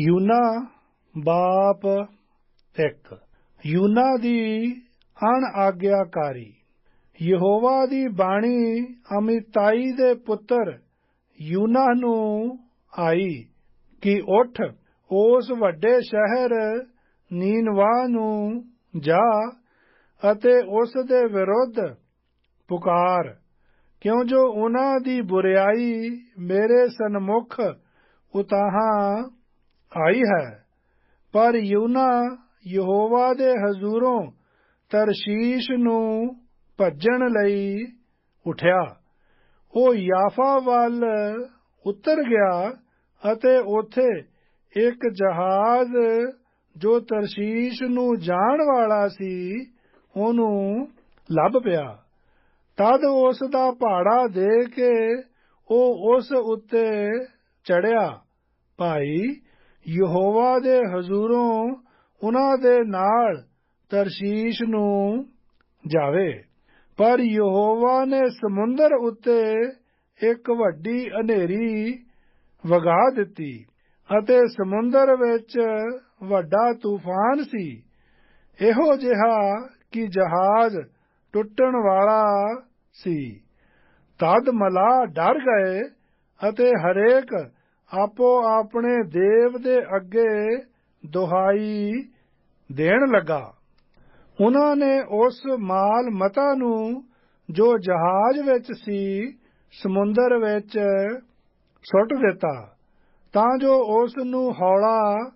ਯੂਨਾ ਬਾਪ ਇੱਕ। ਯੂਨਾ ਦੀ ਅਣ ਆਗਿਆਕਾਰੀ ਯਹੋਵਾ ਦੀ ਬਾਣੀ ਅਮਿਤਾਈ ਦੇ ਪੁੱਤਰ ਯੂਨਾ ਨੂੰ ਆਈ ਕਿ ਉੱਠ, ਉਸ ਵੱਡੇ ਸ਼ਹਿਰ ਨੀਨਵਾ ਨੂੰ ਜਾ ਅਤੇ ਉਸ ਦੇ ਵਿਰੁੱਧ ਪੁਕਾਰ। ਕਿਉਂ ਜੋ ਉਹਨਾਂ ਦੀ ਬੁਰੀਾਈ ਮੇਰੇ ਸਨਮੁਖ ਉਤਾਹਾਂ ਆਈ ਹੈ। ਪਰ ਯੂਨਾ ਯਹੋਵਾ ਦੇ ਹਜ਼ੂਰੋਂ ਤਰਸ਼ੀਸ਼ ਨੂੰ ਭੱਜਣ ਲਈ ਉਠਿਆ। ਉਹ ਯਾਫਾ ਵੱਲ ਉਤਰ ਗਿਆ ਅਤੇ ਉੱਥੇ ਇੱਕ ਜਹਾਜ਼ ਜੋ ਤਰਸ਼ੀਸ਼ ਨੂੰ ਜਾਣ ਵਾਲਾ ਸੀ, ਉਹਨੂੰ ਲੱਭ ਪਿਆ। ਤਦ ਉਸ ਦਾ ਪਹਾੜਾ ਦੇ ਕੇ ਉਹ ਉਸ ਉੱਤੇ ਚੜਿਆ ਭਾਈ ਯਹੋਵਾ ਦੇ ਹਜ਼ੂਰੋਂ ਉਹਨਾਂ ਦੇ ਨਾਲ ਤਰਸ਼ੀਸ਼ ਨੂੰ ਜਾਵੇ। ਪਰ ਯਹੋਵਾ ਨੇ ਸਮੁੰਦਰ ਉੱਤੇ ਇੱਕ ਵੱਡੀ ਹਨੇਰੀ ਵਗਾ ਦਿੱਤੀ ਅਤੇ ਸਮੁੰਦਰ ਵਿੱਚ ਵੱਡਾ ਤੂਫਾਨ ਸੀ। ਇਹੋ ਜਿਹਾ ਕਿ ਜਹਾਜ਼ ਟੁੱਟਣ ਵਾਲਾ ਸੀ। ਤਦ ਮਲਾ ਡਰ ਗਏ ਅਤੇ ਹਰੇਕ ਆਪੋ ਆਪਣੇ ਦੇਵ ਦੇ ਅੱਗੇ ਦੁਹਾਈ ਦੇਣ ਲੱਗਾ। ਉਹਨਾਂ ਨੇ ਉਸ ਮਾਲ ਮਤਾ ਨੂੰ ਜੋ ਜਹਾਜ਼ ਵਿੱਚ ਸੀ, ਸਮੁੰਦਰ ਵਿੱਚ ਸੁੱਟ ਦਿੱਤਾ ਤਾਂ ਜੋ ਉਸ ਨੂੰ ਹੌਲਾ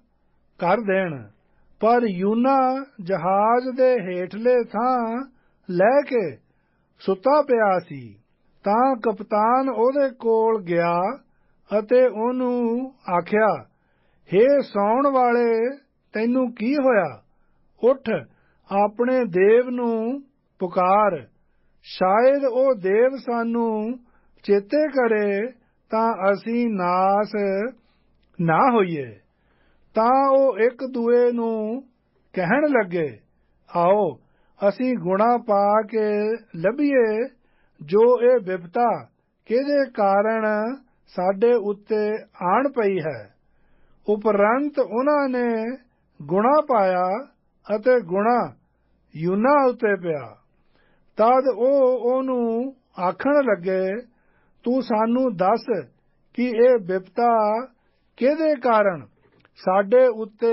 ਕਰ ਦੇਣ। ਪਰ ਯੂਨਾ ਜਹਾਜ਼ ਦੇ ਹੇਠਲੇ ਥਾਂ ਲੈ ਕੇ ਸੁੱਤਾ ਪਿਆ ਸੀ ਤਾਂ ਕਪਤਾਨ ਉਹਦੇ ਕੋਲ ਗਿਆ ਅਤੇ ਉਹਨੂੰ ਆਖਿਆ हे ਸੌਣ ਵਾਲੇ, ਤੈਨੂੰ ਕੀ ਹੋਇਆ? ਉੱਠ, ਆਪਣੇ ਦੇਵ ਨੂੰ ਪੁਕਾਰ। ਸ਼ਾਇਦ ਉਹ ਦੇਵ ਸਾਨੂੰ ਚੇਤੇ ਕਰੇ ਤਾਂ ਅਸੀਂ ਨਾਸ ਨਾ ਹੋਈਏ। ਤਾਂ ਉਹ ਇੱਕ ਦੂਏ ਨੂੰ ਕਹਿਣ ਲੱਗੇ, ਆਓ, ਅਸੀਂ ਗੁਣਾ ਪਾ ਕੇ ਲੱਭੀਏ ਜੋ ਇਹ ਵਿਪਤਾ ਕਿਹਦੇ ਕਾਰਨ ਸਾਡੇ ਉੱਤੇ ਆਣ ਪਈ ਹੈ। ਉਪਰੰਤ ਉਹਨਾਂ ਨੇ ਗੁਣਾ ਪਾਇਆ ਅਤੇ ਗੁਣਾ ਯੂਨਾ ਉੱਤੇ ਪਿਆ। ਤਦ ਉਹ ਉਹਨੂੰ ਆਖਣ ਲੱਗੇ, ਤੂੰ ਸਾਨੂੰ ਦੱਸ ਕਿ ਇਹ ਵਿਪਤਾ ਕਿਹਦੇ ਕਾਰਨ ਸਾਡੇ ਉੱਤੇ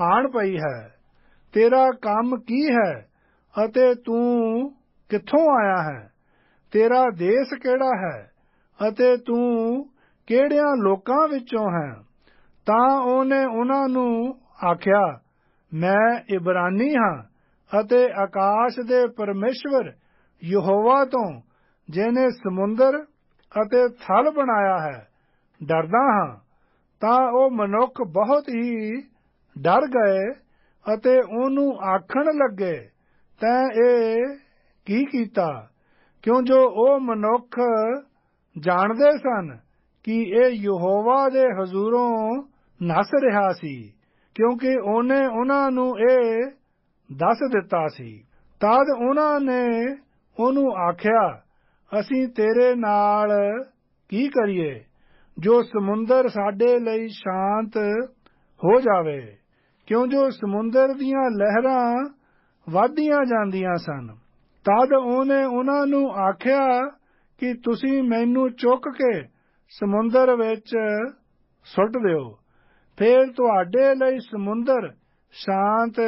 ਆਣ ਪਈ ਹੈ? ਤੇਰਾ ਕੰਮ ਕੀ ਹੈ ਅਤੇ ਤੂੰ ਕਿੱਥੋਂ ਆਇਆ ਹੈ? ਤੇਰਾ ਦੇਸ਼ ਕਿਹੜਾ ਹੈ? ਅਤੇ ਤੂੰ ਕਿਹੜਿਆਂ ਲੋਕਾਂ ਵਿੱਚੋਂ ਹੈ? ਤਾਂ ਉਹਨੇ ਉਹਨਾਂ ਨੂੰ ਆਖਿਆ, ਮੈਂ ਇਬਰਾਨੀ ਹਾਂ ਅਤੇ ਆਕਾਸ਼ ਦੇ ਪਰਮੇਸ਼ਵਰ ਯਹੋਵਾ ਤੋਂ ਜਿਨੇ ਸਮੁੰਦਰ ਅਤੇ ਥਲ ਬਣਾਇਆ ਹੈ, ਡਰਦਾ ਹਾਂ। ਤਾਂ ਉਹ ਮਨੁੱਖ ਬਹੁਤ ਹੀ ਡਰ ਗਏ ਅਤੇ ਉਹਨੂੰ ਆਖਣ ਲੱਗੇ, ਤੈਂ ਇਹ ਕੀ ਕੀਤਾ? ਕਿਉਂ ਜੋ ਉਹ ਮਨੁੱਖ ਜਾਣਦੇ ਸਨ ਕਿ ਇਹ ਯਹੋਵਾ ਦੇ ਹਜ਼ੂਰੋਂ ਨਸ ਰਿਹਾ ਸੀ, ਕਿਉਂਕਿ ਉਹਨੇ ਉਹਨਾਂ ਨੂੰ ਇਹ ਦੱਸ ਦਿੱਤਾ ਸੀ। ਤਦ ਉਹਨਾਂ ਨੇ ਉਹਨੂੰ ਆਖਿਆ, ਅਸੀਂ ਤੇਰੇ ਨਾਲ ਕੀ ਕਰੀਏ, ਜੋ ਸਮੁੰਦਰ ਸਾਡੇ ਲਈ ਸ਼ਾਂਤ ਹੋ ਜਾਵੇ, ਕਿਉਂ ਜੋ ਸਮੁੰਦਰ ਦੀਆਂ ਲਹਿਰਾਂ ਵਧਦੀਆਂ ਜਾਂਦੀਆਂ ਸਨ? ਤਦ ਉਹਨੇ ਉਹਨਾਂ ਨੂੰ ਆਖਿਆ ਕਿ ਤੁਸੀਂ ਮੈਨੂੰ ਚੁੱਕ ਕੇ ਸਮੁੰਦਰ ਵਿੱਚ ਸੁੱਟ ਦਿਓ। ਫਿਰ ਤੁਹਾਡੇ ਲਈ ਸਮੁੰਦਰ ਸ਼ਾਂਤ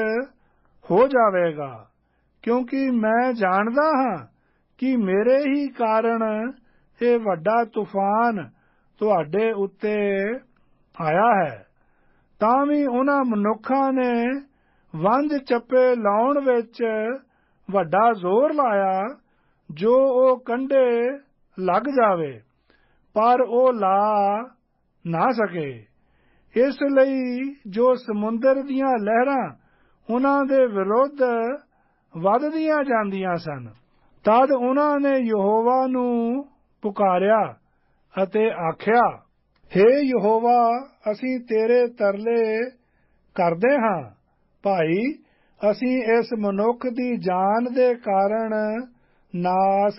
ਹੋ ਜਾਵੇਗਾ, ਕਿਉਂਕਿ ਮੈਂ ਜਾਣਦਾ ਹਾਂ ਕਿ ਮੇਰੇ ਹੀ ਕਾਰਨ ਇਹ ਵੱਡਾ ਤੂਫਾਨ ਤੁਹਾਡੇ ਉੱਤੇ ਆਇਆ ਹੈ। ਤਾਂ ਵੀ ਉਹਨਾਂ ਮਨੁੱਖਾਂ ਨੇ ਵੰਦ ਚੱਪੇ ਲਾਉਣ ਵਿੱਚ ਵੱਡਾ ਜ਼ੋਰ ਲਾਇਆ ਜੋ ਉਹ ਕੰਡੇ ਲੱਗ ਜਾਵੇ, ਪਰ ਉਹ ਲਾ ਨਾ ਸਕੇ। ਇਸ ਲਈ ਜੋ ਸਮੁੰਦਰ ਦੀਆਂ ਲਹਿਰਾਂ ਉਹਨਾਂ ਦੇ ਵਿਰੁੱਧ ਵੱਧਦੀਆਂ ਜਾਂਦੀਆਂ ਸਨ, ਤਦ ਉਹਨਾਂ ਨੇ ਯਹੋਵਾ ਨੂੰ ਪੁਕਾਰਿਆ ਅਤੇ ਆਖਿਆ हे ਯਹੋਵਾ, ਅਸੀਂ ਤੇਰੇ ਤਰਲੇ ਕਰਦੇ ਹਾਂ। ਭਾਈ, ਅਸੀਂ ਇਸ ਮਨੁੱਖ ਦੀ ਜਾਨ ਦੇ ਕਾਰਨ ਨਾਸ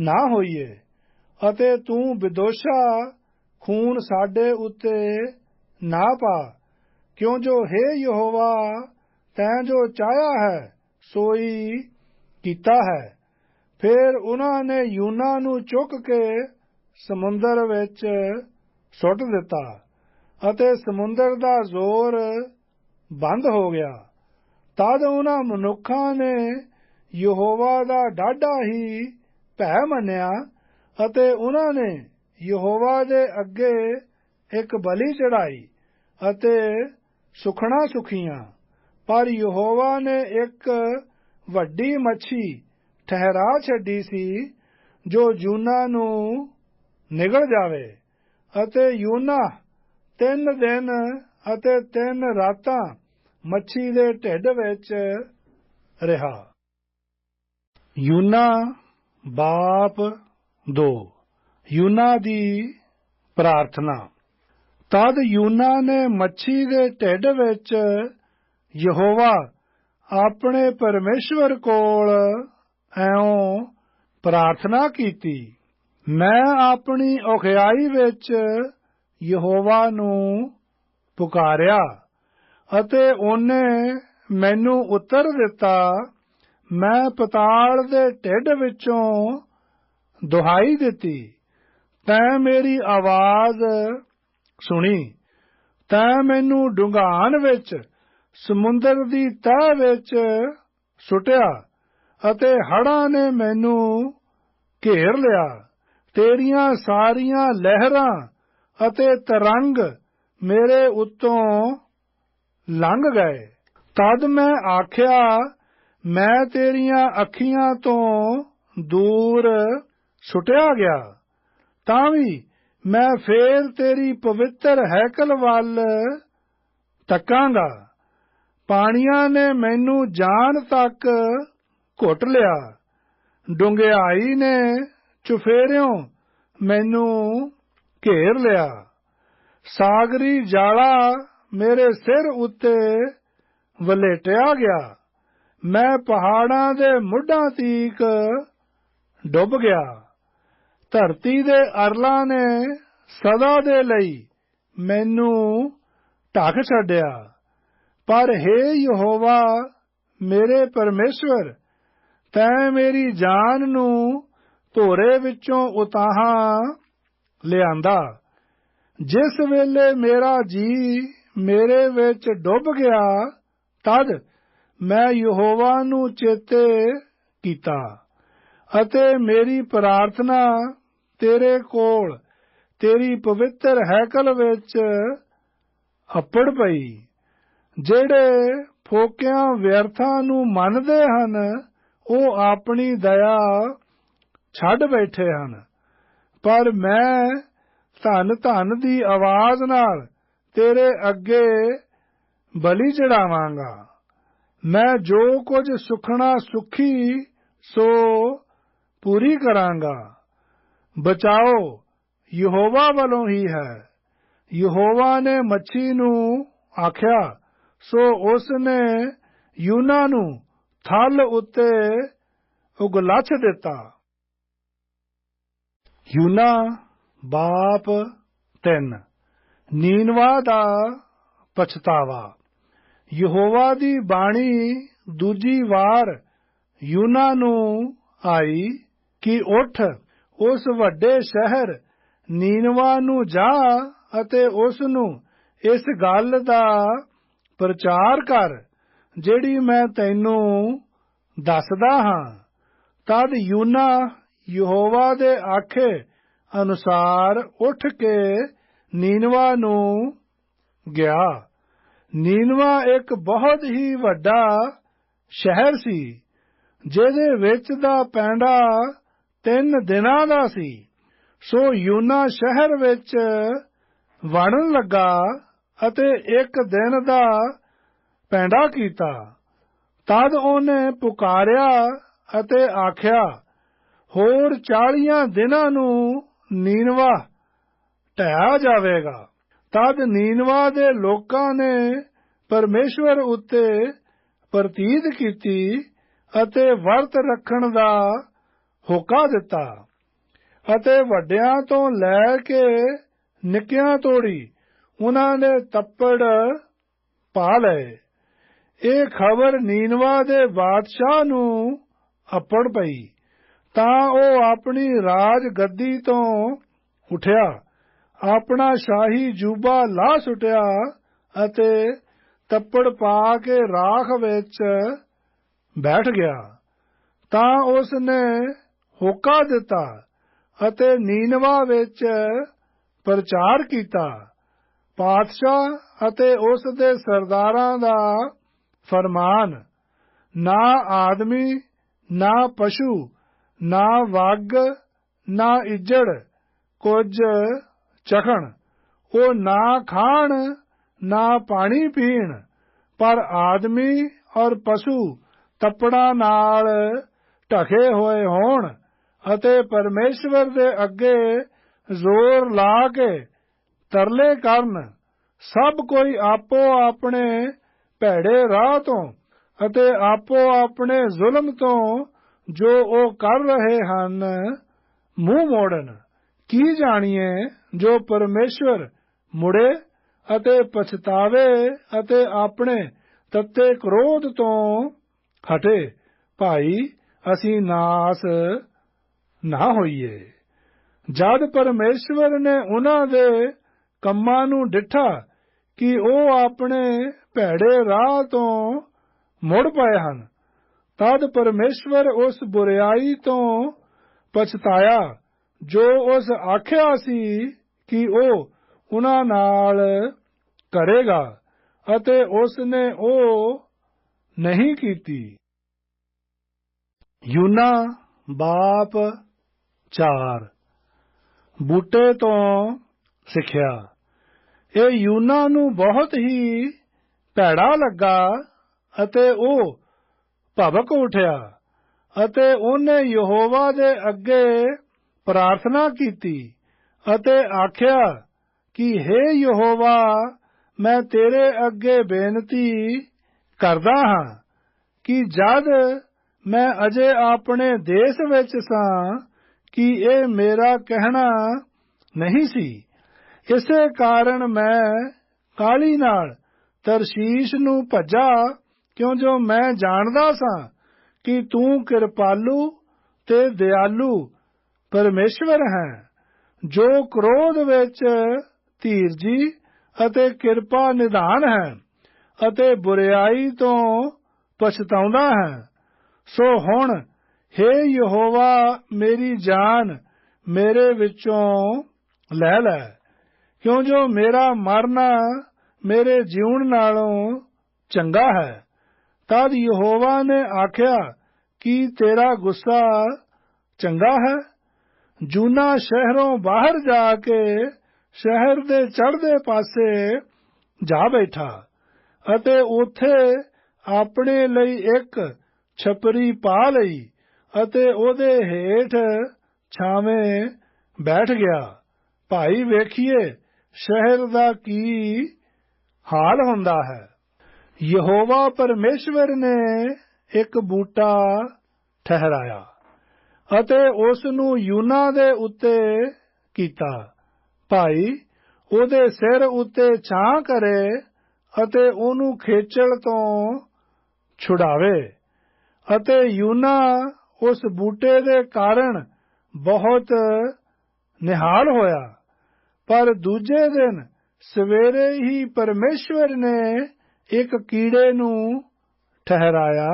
ਨਾ ਹੋਈਏ ਅਤੇ ਤੂੰ ਵਿਦੋਸ਼ਾ ਖੂਨ ਸਾਡੇ ਉੱਤੇ ਨਾ ਪਾ। ਕਿਉਂ ਜੋ ਹੈ ਯਹੋਵਾ, ਤੈਂ ਜੋ ਚਾਹਿਆ ਹੈ, ਸੋਈ ਕੀਤਾ ਹੈ। ਫਿਰ ਉਹਨਾਂ ਨੇ ਯੂਨਾ ਨੂੰ ਚੁੱਕ ਕੇ ਸਮੁੰਦਰ ਵਿੱਚ ਸੁੱਟ ਦਿੱਤਾ ਅਤੇ ਸਮੁੰਦਰ ਦਾ ਜ਼ੋਰ ਬੰਦ ਹੋ ਗਿਆ। ਤਦ ਉਹਨਾਂ ਮਨੁੱਖਾਂ ਨੇ ਯਹੋਵਾ ਦਾ ਡਾਢਾ ਹੀ ਭੈ ਮੰਨਿਆ ਅਤੇ ਉਹਨਾਂ ਨੇ ਯਹੋਵਾ ਦੇ ਅੱਗੇ ਇੱਕ ਬਲੀ ਚੜਾਈ ਅਤੇ ਸੁਖਣਾ ਸੁਖੀਆਂ। ਪਰ ਯਹੋਵਾ ਨੇ ਇੱਕ ਵੱਡੀ ਮੱਛੀ ਠਹਿਰਾ ਛੱਡੀ ਸੀ, ਜੋ ਜੂਨਾ ਨੂੰ ਨਿਗਲ ਜਾਵੇ ਅਤੇ ਯੂਨਾ ਤਿੰਨ ਦਿਨ ਅਤੇ ਤਿੰਨ ਰਾਤਾਂ ਮੱਛੀ ਦੇ ਢਿੱਡ ਵਿੱਚ ਰਿਹਾ। ਯੂਨਾ ਬਾਪ 2 ਯੂਨਾ ਦੀ ਪ੍ਰਾਰਥਨਾ। ਤਦ ਯੂਨਾ ਨੇ ਮੱਛੀ ਦੇ ਢਿੱਡ ਵਿੱਚ ਯਹੋਵਾ ਆਪਣੇ ਪਰਮੇਸ਼ਵਰ ਕੋਲ ਐਉਂ ਪ੍ਰਾਰਥਨਾ ਕੀਤੀ, ਮੈਂ ਆਪਣੀ ਔਖਿਆਈ ਵਿੱਚ ਯਹੋਵਾ ਨੂੰ ਪੁਕਾਰਿਆ ਅਤੇ ਉਹਨੇ ਮੈਨੂੰ ਉੱਤਰ ਦਿੱਤਾ ਮੈਂ ਪਤਾਲ ਦੇ ਢਿੱਡ ਵਿੱਚੋਂ ਦੁਹਾਈ ਦਿੱਤੀ। ਤੈਂ ਮੇਰੀ ਆਵਾਜ਼ ਸੁਣੀ। ਤੈਂ ਮੈਨੂੰ ਡੁੰਗਾਨ ਵਿੱਚ, ਸਮੁੰਦਰ ਦੀ ਤਹਿ ਵਿੱਚ ਸੁਟਿਆ ਅਤੇ ਹੜਾਂ ਨੇ ਮੈਨੂੰ ਘੇਰ ਲਿਆ। ਤੇਰੀਆਂ ਸਾਰੀਆਂ ਲਹਿਰਾਂ ਅਤੇ ਤਰੰਗ ਮੇਰੇ ਉੱਤੋਂ ਲੰਘ ਗਏ। ਤਦ ਮੈਂ ਆਖਿਆ ਮੈਂ ਤੇਰੀਆਂ ਅੱਖੀਆਂ ਤੋਂ ਦੂਰ ਸੁਟਿਆ ਗਿਆ। ਤਾਂ ਵੀ ਮੈਂ ਫੇਰ ਤੇਰੀ ਪਵਿੱਤਰ ਹੈਕਲ ਵੱਲ ਤੱਕਾਂਗਾ। ਪਾਣੀਆਂ ਨੇ ਮੈਨੂੰ ਜਾਣ ਤੱਕ ਘੁੱਟ ਲਿਆ। ਡੁੰਗਿਆਈ ਨੇ ਚੁਫੇਰਿਓ ਮੈਨੂੰ ਘੇਰ ਲਿਆ। ਸਾਗਰੀ ਜਾਲਾ ਮੇਰੇ ਸਿਰ ਉੱਤੇ ਵਲੇਟਿਆ ਗਿਆ। ਮੈਂ ਪਹਾੜਾਂ ਦੇ ਮੁੱਢਾਂ ਤੀਕ ਡੁੱਬ ਗਿਆ। ਧਰਤੀ ਦੇ ਅਰਲਾਂ ਨੇ ਸਦਾ ਦੇ ਲਈ ਮੈਨੂੰ ਢੱਕ ਛੱਡਿਆ। ਪਰ हे ਯਹੋਵਾ, ਮੇਰੇ ਪਰਮੇਸ਼ਵਰ, ਤੈਂ ਮੇਰੀ ਜਾਨ ਨੂੰ ਧੋਰੇ ਵਿੱਚੋਂ ਉਤਾਹਾਂ ਲਿਆਂਦਾ। ਜਿਸ ਵੇਲੇ ਮੇਰਾ ਜੀ ਮੇਰੇ ਵਿੱਚ ਡੁੱਬ ਗਿਆ, ਤਦ ਮੈਂ ਯਹੋਵਾ ਨੂੰ ਚੇਤੇ ਕੀਤਾ ਅਤੇ ਮੇਰੀ ਪ੍ਰਾਰਥਨਾ ਤੇਰੇ ਕੋਲ, ਤੇਰੀ ਪਵਿੱਤਰ ਹੈਕਲ ਵਿੱਚ ਅੱਪੜ ਪਈ, ਜਿਹੜੇ ਫੋਕਿਆਂ ਵਿਅਰਥਾਂ ਨੂੰ ਮੰਨਦੇ ਹਨ, ਉਹ ਆਪਣੀ ਦਇਆ ਛੱਡ ਬੈਠੇ ਹਨ। ਪਰ ਮੈਂ ਧਨ ਧਨ ਦੀ ਆਵਾਜ਼ ਨਾਲ ਤੇਰੇ ਅੱਗੇ ਬਲੀ ਚੜਾਵਾਂਗਾ। ਮੈਂ ਜੋ ਕੁਝ ਸੁਖਣਾ ਸੁਖੀ, ਸੋ ਪੂਰੀ ਕਰਾਂਗਾ। ਬਚਾਓ, ਯਹੋਵਾ ਵੱਲੋਂ ਹੀ ਹੈ। ਯਹੋਵਾ ਨੇ ਮੱਛੀ ਨੂੰ ਆਖਿਆ, ਸੋ ਉਸ ਨੇ ਯੂਨਾ ਨੂੰ ਥਲ ਉੱਤੇ ਉਗਲਛ ਦਿੱਤਾ। ਯੂਨਾ ਬਾਪ 3 ਨੀਨਵਾ ਦਾ ਪਛਤਾਵਾ। ਯਹੋਵਾ ਦੀ ਬਾਣੀ ਦੂਜੀ ਵਾਰ ਯੂਨਾ ਨੂੰ ਆਈ ਕਿ ਉਠ, ਉਸ ਵੱਡੇ ਸ਼ਹਿਰ ਨੀਨਵਾ ਨੂੰ ਜਾ ਅਤੇ ਉਸ ਨੂੰ ਇਸ ਗੱਲ ਦਾ ਪ੍ਰਚਾਰ ਕਰ, ਜਿਹੜੀ ਮੈਂ ਤੈਨੂੰ ਦੱਸਦਾ ਹਾਂ। ਤਦ ਯੂਨਾ ਯਹੋਵਾ ਦੇ ਆਖੇ ਅਨੁਸਾਰ ਉੱਠ ਕੇ ਨੀਨਵਾ ਨੂੰ ਗਿਆ। ਨੀਨਵਾ ਇੱਕ ਬਹੁਤ ਹੀ ਵੱਡਾ ਸ਼ਹਿਰ ਸੀ, ਜਿਹਦੇ ਵਿੱਚ ਦਾ ਪੈਂਡਾ ਤਿੰਨ ਦਿਨਾਂ ਦਾ ਸੀ। ਸੋ ਯੂਨਾ ਸ਼ਹਿਰ ਵਿੱਚ ਵੜਨ ਲੱਗਾ ਅਤੇ ਇੱਕ ਦਿਨ ਦਾ ਪੈਂਡਾ ਕੀਤਾ। ਤਦ ਉਹਨੇ ਪੁਕਾਰਿਆ ਅਤੇ ਆਖਿਆ, ਹੋਰ 40 ਦਿਨਾਂ ਨੂੰ ਨੀਨਵਾ ਢਹਿ ਜਾਵੇਗਾ। ਤਦ ਨੀਨਵਾ ਦੇ ਲੋਕਾਂ ਨੇ ਪਰਮੇਸ਼ਵਰ ਉੱਤੇ ਪ੍ਰਤੀਤ ਕੀਤੀ ਅਤੇ ਵਰਤ ਰੱਖਣ ਦਾ ਹੁਕਾ ਦਿੱਤਾ ਅਤੇ ਵੱਡਿਆਂ ਤੋਂ ਲੈ ਕੇ ਨਿੱਕਿਆਂ ਤੋੜੀ ਉਹਨਾਂ ਨੇ ਤੱਪੜ ਪਾ ਲਏ। ਇਹ ਖਬਰ ਨੀਨਵਾ ਦੇ ਬਾਦਸ਼ਾਹ ਨੂੰ ਅਪੜ ਪਈ ਤਾਂ ਉਹ ਆਪਣੀ ਰਾਜ ਗੱਦੀ ਤੋਂ ਉਠਿਆ। ਆਪਣਾ ਸ਼ਾਹੀ ਜੂਬਾ ਲਾ ਸੁਟਿਆ ਅਤੇ ਤੱਪੜ ਪਾ ਕੇ ਰਾਖ ਵਿੱਚ ਬੈਠ ਗਿਆ। ਤਾਂ ਉਸ ਨੇ ਹੋਕਾ ਦਿੱਤਾ ਅਤੇ ਨੀਨਵਾ ਵਿੱਚ ਪ੍ਰਚਾਰ ਕੀਤਾ। ਪਾਤਸ਼ਾਹ ਅਤੇ ਉਸ ਦੇ ਸਰਦਾਰਾਂ ਦਾ ਫਰਮਾਨ, ਨਾ ਆਦਮੀ, ਨਾ ਪਸ਼ੂ, ਨਾ ਵਗ, ਨਾ ਇੱਜੜ, ਕੁਝ ਚਖਣ। ਉਹ ਨਾ ਖਾਣ, ਨਾ ਪਾਣੀ ਪੀਣ, ਪਰ ਆਦਮੀ ਔਰ ਪਸ਼ੂ ਤਪੜਾ ਨਾਲ ਢਕੇ ਹੋਏ ਹੋਣ ਅਤੇ ਪਰਮੇਸ਼ਵਰ ਦੇ ਅੱਗੇ ਜ਼ੋਰ ਲਾ ਕੇ ਤਰਲੇ ਕਰਨ। ਸਭ ਕੋਈ ਆਪੋ ਆਪਣੇ ਭੈੜੇ ਰਾਹ ਤੋਂ ਅਤੇ ਆਪੋ ਆਪਣੇ ਜ਼ੁਲਮ ਤੋਂ ਜੋ ਉਹ ਕਰ ਰਹੇ ਹਨ, ਮੂੰਹ ਮੋੜਨ। ਕੀ ਜਾਣੀਏ ਜੋ ਪਰਮੇਸ਼ਵਰ ਮੁੜੇ ਅਤੇ ਪਛਤਾਵੇ ਅਤੇ ਆਪਣੇ ਤੱਤੇ ਕ੍ਰੋਧ ਤੋਂ ਹਟੇ? ਭਾਈ, ਅਸੀਂ ਨਾਸ ਨਾ ਹੋਈਏ। ਜਦ ਪਰਮੇਸ਼ਵਰ ਨੇ ਉਹਨਾਂ ਦੇ ਕੰਮਾਂ ਨੂੰ ਡਿੱਠਾ ਕਿ ਉਹ ਆਪਣੇ ਭੈੜੇ ਰਾਹ ਤੋਂ ਮੁੜ ਪਏ ਹਨ, ਤਦ ਪਰਮੇਸ਼ਵਰ ਉਸ ਬੁਰੀਾਈ ਤੋਂ ਪਛਤਾਇਆ ਜੋ ਉਸ ਆਖਿਆ ਸੀ ਕਿ ਉਹ ਉਹਨਾਂ ਨਾਲ ਕਰੇਗਾ ਅਤੇ ਉਸ ਨੇ ਉਹ ਨਹੀਂ ਕੀਤੀ। ਯੂਨਾ ਬਾਪ 4 ਬੂਟੇ ਤੋਂ ਸਿੱਖਿਆ। ਇਹ ਯੂਨਾ ਨੂੰ ਬਹੁਤ ਹੀ ਭੈੜਾ ਲੱਗਾ ਅਤੇ ਉਹ ਭਵਕ ਉਠਿਆ ਅਤੇ ਉਹਨੇ ਯਹੋਵਾ ਦੇ ਅੱਗੇ ਪ੍ਰਾਰਥਨਾ ਕੀਤੀ ਅਤੇ ਆਖਿਆ ਕਿ हे ਯਹੋਵਾ, ਮੈਂ ਤੇਰੇ ਅੱਗੇ ਬੇਨਤੀ ਕਰਦਾ ਹਾਂ ਕਿ ਜਦ ਮੈਂ ਅਜੇ ਆਪਣੇ ਦੇਸ਼ ਵਿੱਚ ਸਾਂ ਕਿ ਇਹ ਮੇਰਾ ਕਹਿਣਾ ਨਹੀਂ ਸੀ, ਇਸੇ ਕਾਰਨ ਮੈਂ ਕਾਲੀ ਨਾਲ ਤਰਸ਼ੀਸ਼ ਨੂੰ ਭੱਜਾ ਕਿਉਂ ਜੋ ਮੈਂ ਜਾਣਦਾ ਸਾਂ ਕਿ ਤੂੰ ਕਿਰਪਾਲੂ ਤੇ ਦਿਆਲੂ ਪਰਮੇਸ਼ਵਰ ਹੈ, ਜੋ ਕ੍ਰੋਧ ਵਿੱਚ ਧੀਰਜੀ ਅਤੇ ਕਿਰਪਾ ਨਿਧਾਨ ਹੈ ਅਤੇ ਬੁਰੀਾਈ ਤੋਂ ਪਛਤਾਉਂਦਾ ਹੈ। ਸੋ ਹੁਣ हे ਯਹੋਵਾ, ਮੇਰੀ ਜਾਨ ਮੇਰੇ ਵਿੱਚੋਂ ਲੈ ਲੈ, ਕਿਉਂ ਜੋ ਮੇਰਾ ਮਰਨਾ ਮੇਰੇ ਜੀਵਨ ਨਾਲੋਂ ਚੰਗਾ ਹੈ। ਤਦ ਯਹੋਵਾ ਨੇ ਆਖਿਆ, ਕਿ ਤੇਰਾ ਗੁੱਸਾ ਚੰਗਾ ਹੈ? ਜੂਨਾ ਸ਼ਹਿਰੋਂ ਬਾਹਰ ਜਾ ਕੇ ਸ਼ਹਿਰ ਦੇ ਚੜ੍ਹਦੇ ਪਾਸੇ ਜਾ ਬੈਠਾ ਅਤੇ ਉੱਥੇ ਆਪਣੇ ਲਈ ਇੱਕ ਛਪਰੀ ਪਾ ਲਈ ਅਤੇ ਉਹਦੇ ਹੇਠ ਛਾਵੇਂ ਬੈਠ ਗਿਆ। ਭਾਈ ਵੇਖੀਏ, ਸ਼ਹਿਰ ਦਾ ਕੀ ਹਾਲ ਹੁੰਦਾ ਹੈ? ਯਹੋਵਾ ਪਰਮੇਸ਼ਵਰ ਨੇ ਇੱਕ ਬੂਟਾ ਠਹਿਰਾਇਆ। ਅਤੇ ਉਸ ਨੂੰ ਯੂਨਾ ਦੇ ਉੱਤੇ ਕੀਤਾ। ਭਾਈ, ਉਹਦੇ ਸਿਰ ਉੱਤੇ ਛਾਂ ਕਰੇ ਅਤੇ ਉਹਨੂੰ ਖੇਚਲ ਤੋਂ ਛੁਡਾਵੇ। ਅਤੇ ਯੂਨਾ ਉਸ ਬੂਟੇ ਦੇ ਕਾਰਨ ਬਹੁਤ ਨਿਹਾਲ ਹੋਇਆ। ਪਰ ਦੂਜੇ ਦਿਨ ਸਵੇਰੇ ਹੀ ਪਰਮੇਸ਼ਵਰ ਨੇ ਇੱਕ ਕੀੜੇ ਨੂੰ ਠਹਿਰਾਇਆ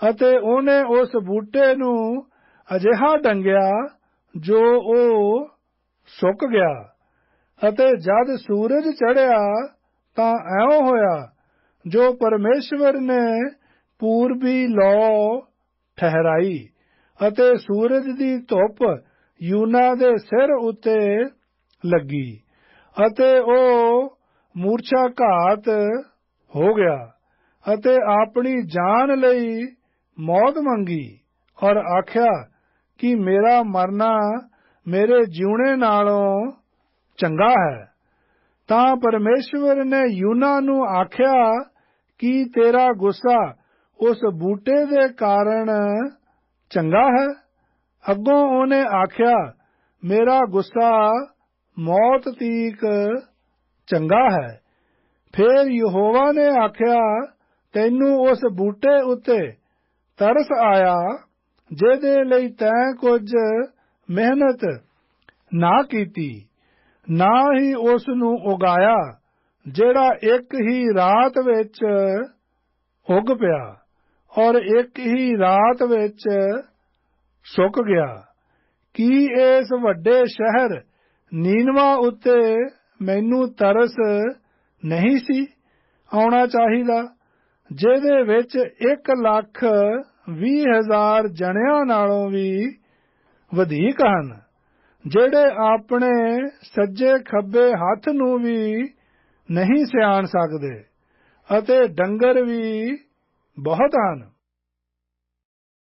ਅਤੇ ਉਹਨੇ ਉਸ ਬੂਟੇ ਨੂੰ ਅਜਿਹਾ ਡੰਗਿਆ ਜੋ ਉਹ ਸੁੱਕ ਗਿਆ ਅਤੇ ਜਦ ਸੂਰਜ ਚੜ੍ਹਿਆ ਤਾਂ ਐਉਂ ਹੋਇਆ ਜੋ ਪਰਮੇਸ਼ਵਰ ਨੇ ਪੂਰਬੀ ਲੋ ਠਹਿਰਾਈ ਅਤੇ ਸੂਰਜ ਦੀ ਧੁੱਪ ਯੂਨਾ ਦੇ ਸਿਰ ਉੱਤੇ ਲੱਗੀ ਅਤੇ ਉਹ ਮੂਰਛਾ ਘਾਤ ਹੋ ਗਿਆ ਅਤੇ ਆਪਣੀ ਜਾਨ ਲਈ ਮੌਤ ਮੰਗੀ ਔਰ ਆਖਿਆ ਕਿ ਮੇਰਾ ਮਰਨਾ ਮੇਰੇ ਜਿਉਣੇ ਨਾਲੋਂ ਚੰਗਾ ਹੈ। ਤਾਂ ਪਰਮੇਸ਼ਵਰ ਨੇ ਯੂਨਾ ਨੂੰ ਆਖਿਆ, ਕਿ ਤੇਰਾ ਗੁੱਸਾ ਉਸ ਬੂਟੇ ਦੇ ਕਾਰਨ ਚੰਗਾ ਹੈ? ਅੱਗੋਂ ਉਹਨੇ ਆਖਿਆ, ਮੇਰਾ ਗੁੱਸਾ ਮੌਤ ਤੀਕ ਚੰਗਾ ਹੈ। ਫਿਰ ਯਹੋਵਾ ਨੇ ਆਖਿਆ, ਤੈਨੂੰ ਉਸ ਬੂਟੇ ਉੱਤੇ ਤਰਸ ਆਇਆ ਜਿਹਦੇ ਲਈ ਤੈਂ ਕੁਝ ਮਿਹਨਤ ਨਾ ਕੀਤੀ, ਨਾ ਹੀ ਉਸ ਨੂੰ ਉਗਾਇਆ, ਜਿਹੜਾ ਇੱਕ ਹੀ ਰਾਤ ਵਿੱਚ ਉੱਗ ਪਿਆ ਔਰ ਇੱਕ ਹੀ ਰਾਤ ਵਿੱਚ ਸੁੱਕ ਗਿਆ। ਕੀ ਇਸ ਵੱਡੇ ਸ਼ਹਿਰ ਨੀਨਵਾ ਉੱਤੇ ਮੈਨੂੰ ਤਰਸ ਨਹੀਂ ਸੀ ਆਉਣਾ ਚਾਹੀਦਾ, ਜਿਹਦੇ ਵਿੱਚ 1 ਲੱਖ 20 ਹਜ਼ਾਰ ਜਣਿਆਂ ਨਾਲੋਂ ਵੀ ਵਧੇਕ ਹਨ, ਜਿਹੜੇ ਆਪਣੇ ਸੱਜੇ ਖੱਬੇ ਹੱਥ ਨੂੰ ਵੀ ਨਹੀਂ ਸਿਆਣ ਸਕਦੇ ਅਤੇ ਡੰਗਰ ਵੀ ਬਹੁਤ ਹਨ।